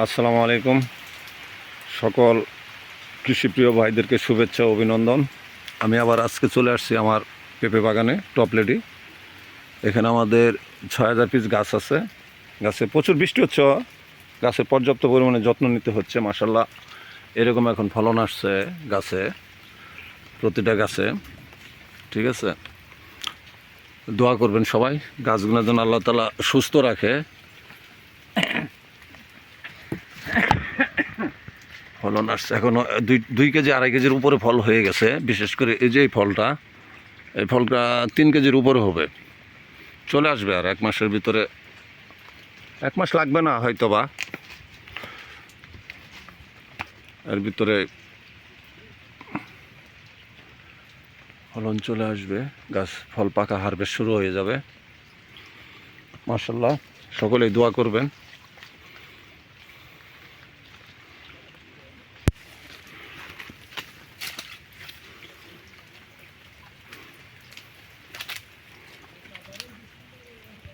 আসসালামু আলাইকুম। সকল কৃষিপ্রিয় ভাইদেরকে শুভেচ্ছা, অভিনন্দন। আমি আবার আজকে চলে আসছি আমার পেঁপে বাগানে টপলেটি এখানে আমাদের ছয় হাজার পিস গাছ আছে। গাছে প্রচুর বৃষ্টি হচ্ছে গাছে পর্যাপ্ত পরিমাণে যত্ন নিতে হচ্ছে মাসাল্লাহ এরকম এখন ফলন আসছে গাছে, প্রতিটা গাছে। ঠিক আছে? দোয়া করবেন সবাই। গাছগুলোর জন্য আল্লাহ তালা সুস্থ রাখে। ফলন আসছে। এখনও দুই দুই কেজি, আড়াই কেজির উপরে ফল হয়ে গেছে। বিশেষ করে এই যে এই ফলটা এই ফলটা তিন কেজির উপরে হবে। চলে আসবে আর এক মাসের ভিতরে। এক মাস লাগবে না হয়তো বা এর ভিতরে ফলন চলে আসবে। গাছ, ফল পাকা হারভেস্ট শুরু হয়ে যাবে। মার্শাল্লাহ সকলেই দোয়া করবেন।